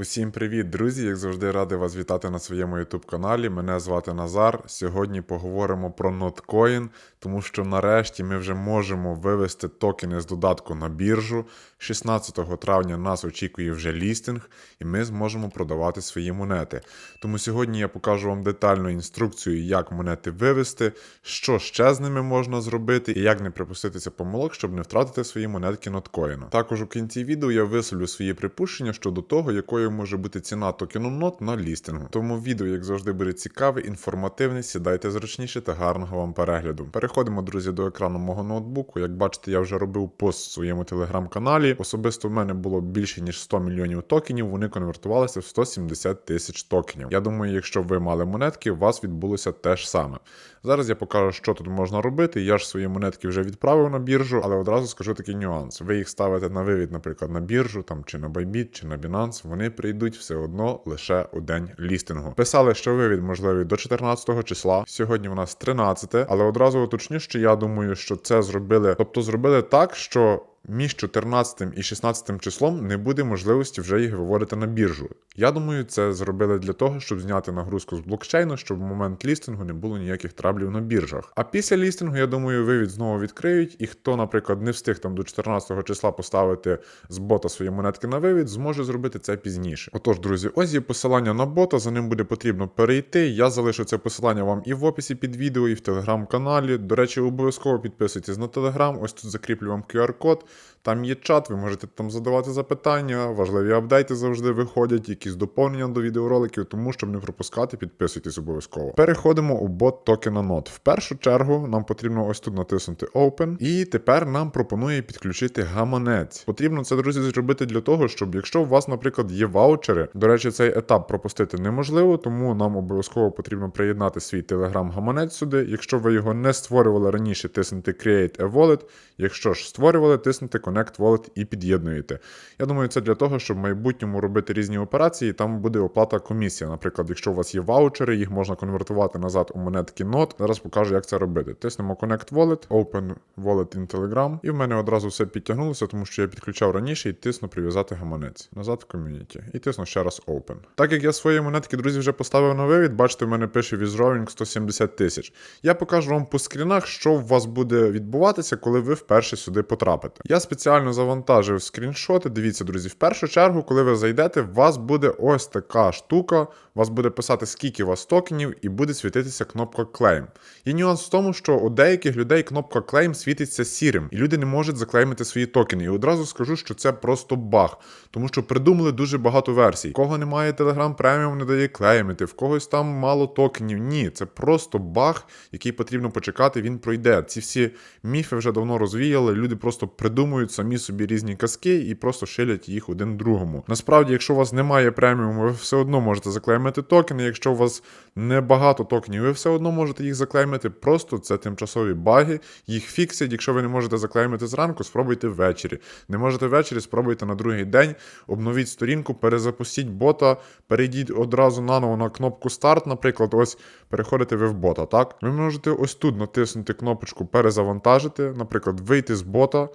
Усім привіт, друзі! Як завжди, радий вас вітати на своєму youtube каналі. Мене звати Назар. Сьогодні поговоримо про NotCoin, тому що нарешті ми вже можемо вивести токени з додатку на біржу. 16 травня нас очікує вже лістинг, і ми зможемо продавати свої монети. Тому сьогодні я покажу вам детальну інструкцію, як монети вивести, що ще з ними можна зробити, і як не припуститися помилок, щоб не втратити свої монетки NotCoin. Також у кінці відео я висловлю свої припущення щодо того, якою може бути ціна токену NOT на лістингу. Тому відео, як завжди, буде цікаве, інформативне. Сідайте зручніше та гарного вам перегляду. Переходимо, друзі, до екрану мого ноутбуку. Як бачите, я вже робив пост в своєму телеграм-каналі. Особисто в мене було більше ніж 100 мільйонів токенів. Вони конвертувалися в 170 тисяч токенів. Я думаю, якщо ви мали монетки, у вас відбулося те ж саме. Зараз я покажу, що тут можна робити. Я ж свої монетки вже відправив на біржу, але одразу скажу такий нюанс. Ви їх ставите на вивід, наприклад, на біржу, там чи на Bybit, чи на Binance, вони прийдуть все одно лише у день лістингу. Писали, що вивід можливий до 14 числа. Сьогодні у нас 13, але одразу уточню, що я думаю, що це зробили, тобто зробили так, що. Між 14 і 16 числом не буде можливості вже їх виводити на біржу. Я думаю, це зробили для того, щоб зняти нагрузку з блокчейну, щоб в момент лістингу не було ніяких траблів на біржах. А після лістингу, я думаю, вивід знову відкриють, і хто, наприклад, не встиг там до 14 числа поставити з бота свої монетки на вивід, зможе зробити це пізніше. Отож, друзі, ось є посилання на бота, за ним буде потрібно перейти. Я залишу це посилання вам і в описі під відео, і в телеграм-каналі. До речі, обов'язково підписуйтесь на телеграм. Ось тут закріплю вам QR-код. Там є чат, ви можете там задавати запитання, важливі апдейти завжди виходять, якісь доповнення до відеороликів, тому щоб не пропускати, підписуйтесь обов'язково. Переходимо у бот токена NOT. В першу чергу нам потрібно ось тут натиснути Open, і тепер нам пропонує підключити гаманець. Потрібно це, друзі, зробити для того, щоб якщо у вас, наприклад, є ваучери, до речі, цей етап пропустити неможливо, тому нам обов'язково потрібно приєднати свій телеграм-гаманець сюди. Якщо ви його не створювали раніше, тиснете Create a Wallet. Якщо ж створювали, тиснете Connect Wallet і під'єднуєте. Я думаю, це для того, щоб в майбутньому робити різні операції, там буде оплата комісія. Наприклад, якщо у вас є ваучери, їх можна конвертувати назад у монетки NOT. Зараз покажу, як це робити. Тиснемо Connect Wallet, Open Wallet in Telegram, і в мене одразу все підтягнулося, тому що я підключав раніше і тисну прив'язати гаманець. Назад в ком'юніті. І тисну ще раз Open. Так як я свої монетки, друзі, вже поставив на вивід, бачите, в мене пише Withdrawing 170 тисяч. Я покажу вам по скрінах, що у вас буде відбуватися, коли ви вперше сюди потрапите. Я спеціально завантажив скріншоти. Дивіться, друзі, в першу чергу, коли ви зайдете, у вас буде ось така штука. У вас буде писати, скільки у вас токенів, і буде світитися кнопка Claim. Є нюанс в тому, що у деяких людей кнопка Claim світиться сірим, і люди не можуть заклеймити свої токени. І одразу скажу, що це просто баг, тому що придумали дуже багато версій. В Кого немає Telegram Premium, не дає клеймити, в когось там мало токенів. Ні, це просто баг, який потрібно почекати, він пройде. Ці всі міфи вже давно розвіяли. Люди просто придумують самі собі різні казки і просто шилять їх один другому. Насправді, якщо у вас немає преміуму, ви все одно можете заклеймити токени. Якщо у вас небагато токенів, ви все одно можете їх заклеймити. Просто це тимчасові баги, їх фіксять. Якщо ви не можете заклеймити зранку, спробуйте ввечері. Не можете ввечері, спробуйте на другий день, обновіть сторінку, перезапустіть бота, перейдіть одразу наново на кнопку старт, наприклад, ось переходите ви в бота. Так, ви можете ось тут натиснути кнопочку перезавантажити, наприклад, вийти з бота.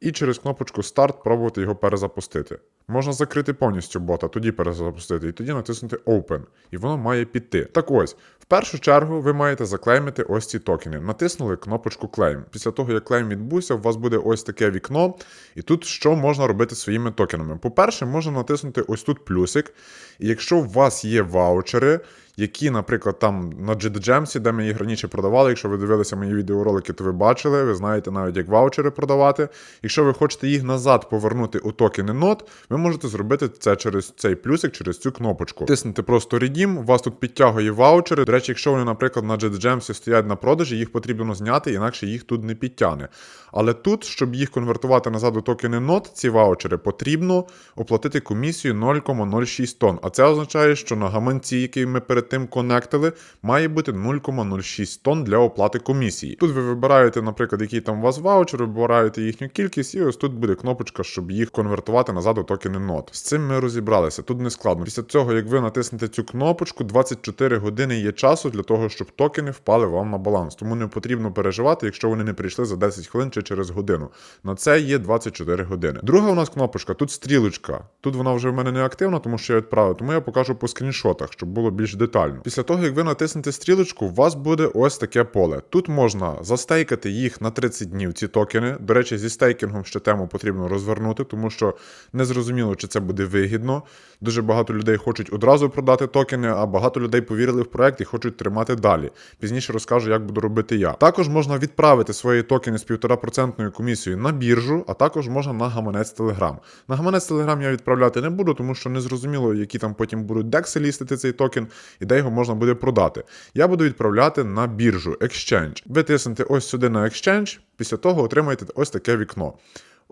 І через кнопочку старт пробувати його перезапустити. Можна закрити повністю бота, тоді перезапустити, і тоді натиснути Open. І воно має піти. Так ось, в першу чергу ви маєте заклеймити ось ці токени. Натиснули кнопочку Claim. Після того, як клейм відбувся, у вас буде ось таке вікно. І тут що можна робити своїми токенами? По-перше, можна натиснути ось тут плюсик. І якщо у вас є ваучери, які, наприклад, там на GDGems, де ми їх раніше продавали. Якщо ви дивилися мої відеоролики, то ви бачили, ви знаєте навіть, як ваучери продавати. Якщо ви хочете їх назад повернути у токени NOT, ви можете зробити це через цей плюсик, через цю кнопочку. Тиснете просто Redeem, у вас тут підтягує ваучери. До речі, якщо вони, наприклад, на GDGems стоять на продажі, їх потрібно зняти, інакше їх тут не підтягне. Але тут, щоб їх конвертувати назад у токени NOT, ці ваучери, потрібно оплатити комісію 0,06 тонн. А це означає, що на гаманці, який ми перед тим конектили, має бути 0,06 тонн для оплати комісії. Тут ви вибираєте, наприклад, який там у вас ваучер, вибираєте їхню кількість, і ось тут буде кнопочка, щоб їх конвертувати назад у токени NOT. З цим ми розібралися. Тут не складно. Після цього, як ви натиснете цю кнопочку, 24 години є часу для того, щоб токени впали вам на баланс. Тому не потрібно переживати, якщо вони не прийшли за 10 хвилин чи через годину. На це є 24 години. Друга у нас кнопочка, тут стрілочка. Тут вона вже в мене не активна, тому що я відправив, тому я покажу по скріншотах, щоб було більш детально. Після того, як ви натиснете стрілочку, у вас буде ось таке поле. Тут можна застейкати їх на 30 днів, ці токени. До речі, зі стейкінгом ще тему потрібно розвернути, тому що не зрозуміло, чи це буде вигідно. Дуже багато людей хочуть одразу продати токени, а багато людей повірили в проект і хочуть тримати далі. Пізніше розкажу, як буду робити я. Також можна відправити свої токени з 1,5% комісією на біржу, а також можна на гаманець Telegram. На гаманець Telegram я відправляти не буду, тому що не зрозуміло, які там потім будуть декси лістити цей токен і де його можна буде продати. Я буду відправляти на біржу Exchange. Ви тиснете ось сюди на Exchange, після того отримаєте ось таке вікно.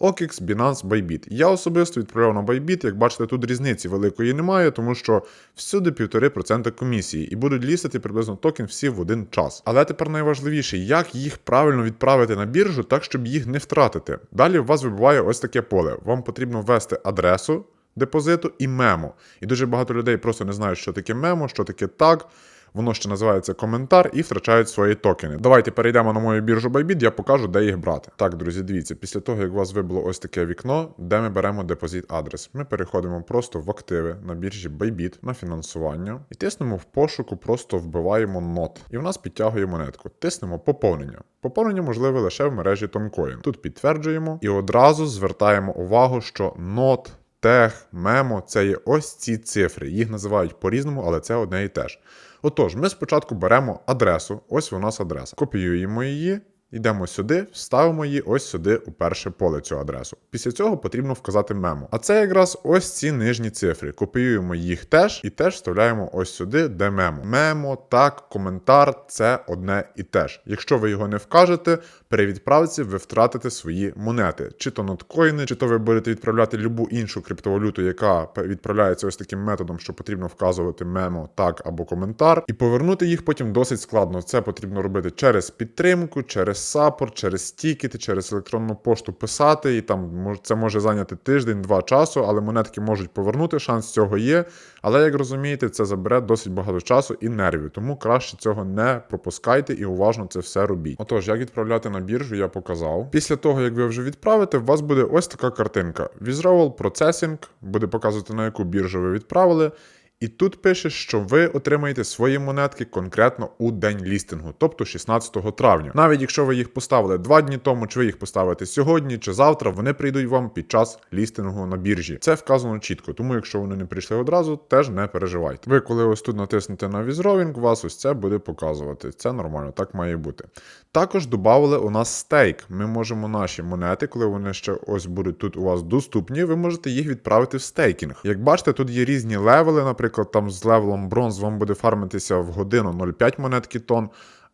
OKX, Binance, Bybit. Я особисто відправляв на Bybit, як бачите, тут різниці великої немає, тому що всюди 1,5% комісії і будуть лістити приблизно токен всі в один час. Але тепер найважливіше, як їх правильно відправити на біржу, так щоб їх не втратити. Далі у вас вибиває ось таке поле. Вам потрібно ввести адресу депозиту і мемо. І дуже багато людей просто не знають, що таке мемо, що таке так. Воно ще називається коментар і втрачають свої токени. Давайте перейдемо на мою біржу Bybit, я покажу, де їх брати. Так, друзі, дивіться, після того, як у вас вибило ось таке вікно, де ми беремо депозит адрес, ми переходимо просто в активи на біржі Bybit на фінансування і тиснемо в пошуку, просто вбиваємо нот. І в нас підтягує монетку. Тиснемо поповнення. Поповнення можливе лише в мережі Toncoin. Тут підтверджуємо і одразу звертаємо увагу, що нот. Тех, мемо це є ось ці цифри. Їх називають по-різному, але це одне і те ж. Отож, ми спочатку беремо адресу, ось у нас адреса. Копіюємо її, йдемо сюди, вставимо її ось сюди у перше поле цю адресу. Після цього потрібно вказати мемо. А це якраз ось ці нижні цифри. Копіюємо їх теж і теж вставляємо ось сюди, де мемо. Мемо, так, коментар це одне і те ж. Якщо ви його не вкажете, при відправці ви втратите свої монети, чи то ноткоїни, чи то ви будете відправляти любу іншу криптовалюту, яка відправляється ось таким методом, що потрібно вказувати мемо, так або коментар, і повернути їх потім досить складно. Це потрібно робити через підтримку, через саппорт, через стікети, через електронну пошту писати, і там це може зайняти тиждень-два часу, але монетки можуть повернути. Шанс цього є. Але як розумієте, це забере досить багато часу і нервів, тому краще цього не пропускайте і уважно це все робіть. Отож, як відправляти на біржу, я показав. Після того, як ви вже відправите, у вас буде ось така картинка. Visual Processing буде показувати, на яку біржу ви відправили. І тут пише, що ви отримаєте свої монетки конкретно у день лістингу, тобто 16 травня. Навіть якщо ви їх поставили два дні тому, чи ви їх поставите сьогодні чи завтра, вони прийдуть вам під час лістингу на біржі. Це вказано чітко, тому якщо вони не прийшли одразу, теж не переживайте. Ви коли ось тут натиснете на візровінг, вас ось це буде показувати. Це нормально, так має бути. Також додали у нас стейк. Ми можемо наші монети, коли вони ще ось будуть тут у вас доступні, ви можете їх відправити в стейкінг. Як бачите, тут є різні левели, наприклад, там з левелом бронз вам буде фармитися в годину 0,5 монетки тонн.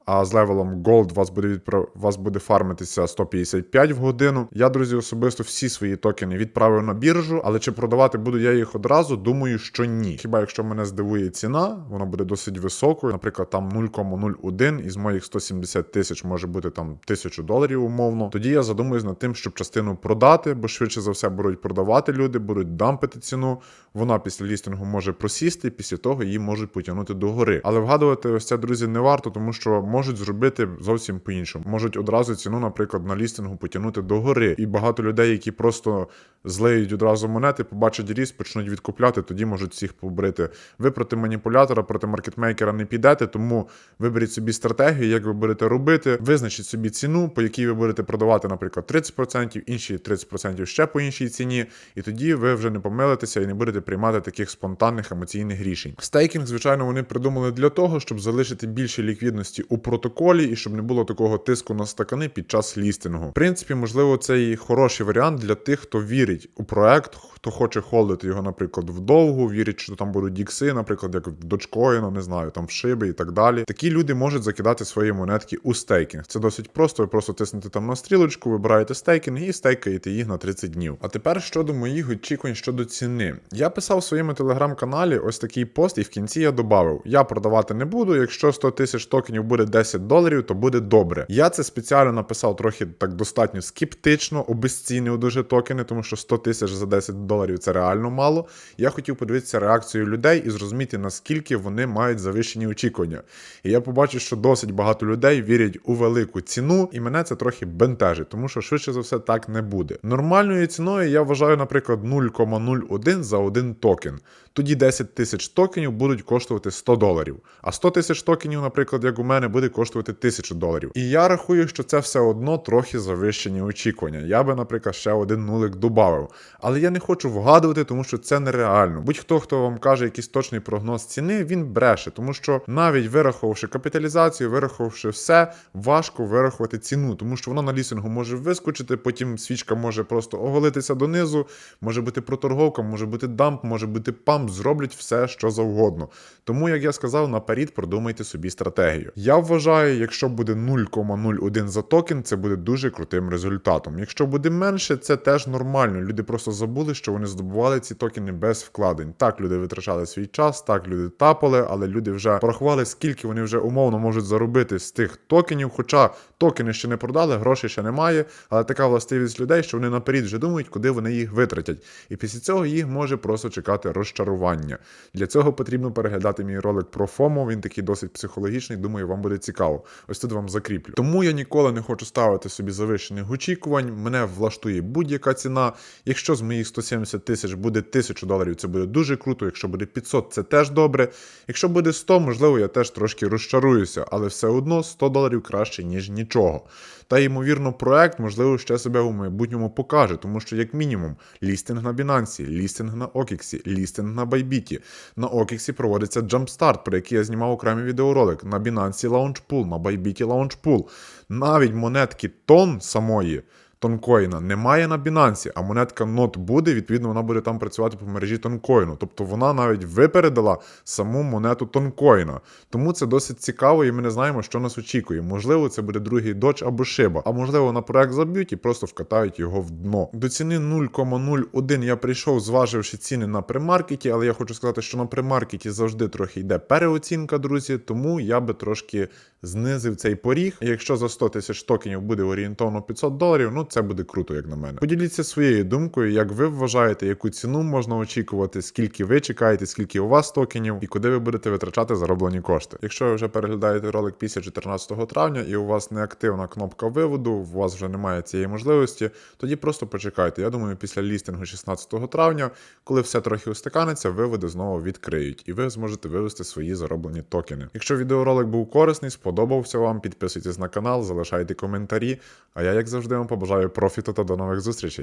А з левелом Gold вас буде відправ... вас буде фармитися 155 в годину. Я, друзі, особисто всі свої токени відправив на біржу, але чи продавати буду я їх одразу? Думаю, що ні. Хіба якщо мене здивує ціна, вона буде досить високою. Наприклад, там 0,01 із моїх 170 тисяч може бути там 1000 доларів умовно. Тоді я задумуюсь над тим, щоб частину продати, бо швидше за все будуть продавати люди, будуть дампити ціну. Вона після лістингу може просісти, після того її можуть потягнути до гори. Але вгадувати ось це, друзі, не варто, тому що можуть зробити зовсім по-іншому. Можуть одразу ціну, наприклад, на лістингу потягнути до гори. І багато людей, які просто злеють одразу монети, побачать ріст, почнуть відкупляти, тоді можуть всіх побрити. Ви проти маніпулятора, проти маркетмейкера не підете, тому виберіть собі стратегію, як ви будете робити, визначіть собі ціну, по якій ви будете продавати, наприклад, 30%, інші 30% ще по іншій ціні, і тоді ви вже не помилитеся і не будете приймати таких спонтанних емоційних рішень. Стейкінг, звичайно, вони придумали для того, щоб залишити більше ліквідності у протоколі і щоб не було такого тиску на стакани під час лістингу. В принципі, можливо, це і хороший варіант для тих, хто вірить у проект, хто хоче холдити його, наприклад, вдовгу, вірить, що там будуть дікси, наприклад, як в Dogecoin, не знаю, там в шиби і так далі. Такі люди можуть закидати свої монетки у стейкінг. Це досить просто. Ви просто тиснете там на стрілочку, вибираєте стейкінг і стейкаєте їх на 30 днів. А тепер щодо моїх очікувань щодо ціни. Я писав в своєму телеграм-каналі ось такий пост, і в кінці я додав: я продавати не буду. Якщо 100 тисяч токенів буде 10 доларів, то буде добре. Я це спеціально написав трохи так достатньо скептично, обезцінив дуже токени, тому що 100 тисяч за 10 доларів це реально мало. Я хотів подивитися реакцію людей і зрозуміти, наскільки вони мають завищені очікування. І я побачив, що досить багато людей вірять у велику ціну, і мене це трохи бентежить, тому що швидше за все так не буде. Нормальною ціною я вважаю, наприклад, 0,01 за один токен. Тоді 10 тисяч токенів будуть коштувати 100 доларів. А 100 тисяч токенів, наприклад, як у мене, буде коштувати 1000 доларів. І я рахую, що це все одно трохи завищені очікування. Я би, наприклад, ще один нулик додав. Але я не хочу вгадувати, тому що це нереально. Будь-хто, хто вам каже якийсь точний прогноз ціни, він бреше, тому що навіть вирахувавши капіталізацію, вирахувавши все, важко вирахувати ціну, тому що вона на лісингу може вискочити, потім свічка може просто оголитися донизу, може бути проторговка, може бути дамп, може бути памп, зроблять все, що завгодно. Тому, як я сказав, наперед продумайте собі стратегію. Я вважаю, якщо буде 0,01 за токен, це буде дуже крутим результатом. Якщо буде менше, це теж нормально. Люди просто забули, що вони здобували ці токени без вкладень. Так, люди витрачали свій час, так люди тапали, але люди вже порахували, скільки вони вже умовно можуть заробити з тих токенів. Хоча токени ще не продали, грошей ще немає. Але така властивість людей, що вони наперед вже думають, куди вони їх витратять. І після цього їх може просто чекати розчарування. Для цього потрібно переглядати мій ролик про ФОМО. Він такий досить психологічний. Думаю, вам буде цікаво. Ось тут вам закріплю. Тому я ніколи не хочу ставити собі завищених очікувань. Мене влаштує будь-яка ціна. Якщо з моїх 170 тисяч буде 1000 доларів, це буде дуже круто. Якщо буде 500, це теж добре. Якщо буде 100, можливо, я теж трошки розчаруюся, але все одно 100 доларів краще, ніж нічого. Та ймовірно, проект, можливо, ще себе у майбутньому покаже, тому що, як мінімум, лістинг на Binance, лістинг на OKEX, лістинг на Bybit. На OKEX проводиться Jumpstart, про який я знімав окремий відеоролик. На Binance Launchpool, на Bybit Launchpool. Навіть монетки тон самої. Тонкоїна немає на Binance, а монетка NOT буде, відповідно, вона буде там працювати по мережі тонкоїну. Тобто вона навіть випередила саму монету тонкоїна. Тому це досить цікаво, і ми не знаємо, що нас очікує. Можливо, це буде другий Dodge або Shiba, а можливо на проект заб'ють і просто вкатають його в дно. До ціни 0,01 я прийшов, зваживши ціни на примаркеті, але я хочу сказати, що на примаркеті завжди трохи йде переоцінка, друзі, тому я би трошки знизив цей поріг. Якщо за 100 тисяч токенів буде орієнтовно 500 доларів, ну це буде круто, як на мене. Поділіться своєю думкою, як ви вважаєте, яку ціну можна очікувати, скільки ви чекаєте, скільки у вас токенів і куди ви будете витрачати зароблені кошти. Якщо ви вже переглядаєте ролик після 14 травня і у вас не активна кнопка виводу, у вас вже немає цієї можливості, тоді просто почекайте. Я думаю, після лістингу 16 травня, коли все трохи устаканиться, виводи знову відкриють, і ви зможете вивести свої зароблені токени. Якщо відеоролик був корисний, сподобався вам, підписуйтесь на канал, залишайте коментарі. А я, як завжди, вам побажаю профіту та до нових зустрічей.